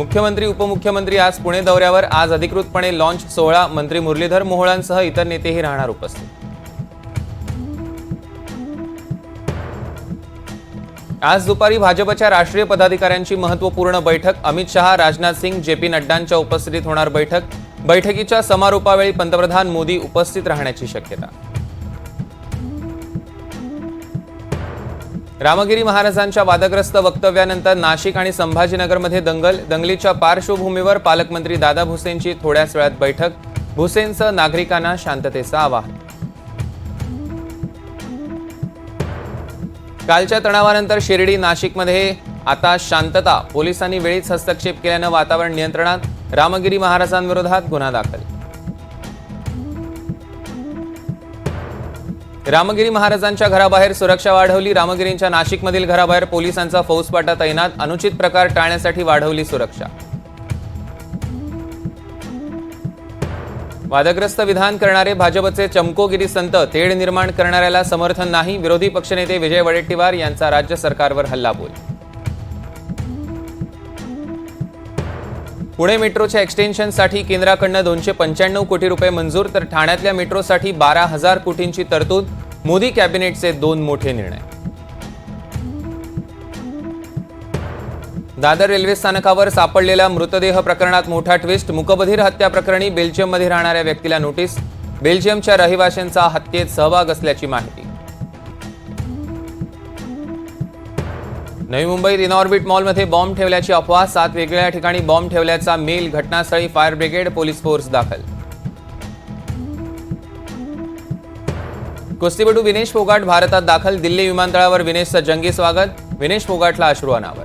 मुख्यमंत्री उपमुख्यमंत्री आज पुणे दौऱ्यावर. आज अधिकृतपणे लॉन्च सोहळा. मंत्री मुरलीधर मोहोळांसह इतर नेतेही राहणार उपस्थित. आज दुपारी भाजपच्या राष्ट्रीय पदाधिकाऱ्यांची महत्त्वपूर्ण बैठक. अमित शहा राजनाथ सिंग जे पी नड्डांच्या उपस्थितीत होणार बैठक. बैठकीच्या समारोपावेळी पंतप्रधान मोदी उपस्थित राहण्याची शक्यता. रामगिरी महाराजांच्या वादग्रस्त वक्तव्यानंतर नाशिक आणि संभाजीनगरमध्ये दंगल दंगलीच्या पार्श्वभूमीवर पालकमंत्री दादा भुसेंची थोड्याच वेळात बैठक भुसेंचं नागरिकांना शांततेचं आवाहन. कालच्या तणावानंतर शिर्डी नाशिकमध्ये आता शांतता पोलिसांनी वेळीच हस्तक्षेप केल्यानं वातावरण नियंत्रणात रामगिरी महाराजांविरोधात गुन्हा दाखल. रामगिरी महाराजांच्या घराबाहेर सुरक्षा वाढवली. रामगिरींच्या नाशिकमधील घराबाहेर पोलिसांचा फौजपाटा तैनात अनुचित प्रकार टाळण्यासाठी वाढवली सुरक्षा. वादग्रस्त विधान करणारे भाजपचे चमकोगिरी संत तेढ निर्माण करणाऱ्याला समर्थन नाही. विरोधी पक्षनेते विजय वडेट्टीवार यांचा राज्य सरकारवर हल्लाबोल. पुणे मेट्रोच्या एक्सटेन्शनसाठी केंद्राकडनं दोनशे पंच्याण्णव कोटी रुपये मंजूर तर ठाण्यातल्या मेट्रोसाठी बारा हजार कोटींची तरतूद. मोदी कॅबिनेटचे दोन मोठे निर्णय. दादर रेल्वे स्थानकावर सापडलेल्या मृतदेह प्रकरणात मोठा ट्विस्ट मुकबधीर हत्या प्रकरणी बेल्जियममध्ये राहणाऱ्या व्यक्तीला नोटीस बेल्जियमच्या रहिवाशांचा हत्येत सहभाग असल्याची माहिती. नवी मुंबईत इनऑर्बिट मॉलमध्ये बॉम्ब ठेवल्याची अफवा सात वेगवेगळ्या ठिकाणी बॉम्ब ठेवल्याचा मेल घटनास्थळी फायर ब्रिगेड पोलीस फोर्स दाखल. कुस्तीपटू विनेश फोगाट भारतात दाखल दिल्ली विमानतळावर विनेशचं जंगी स्वागत. विनेश फोगाटला अश्रू अनावर.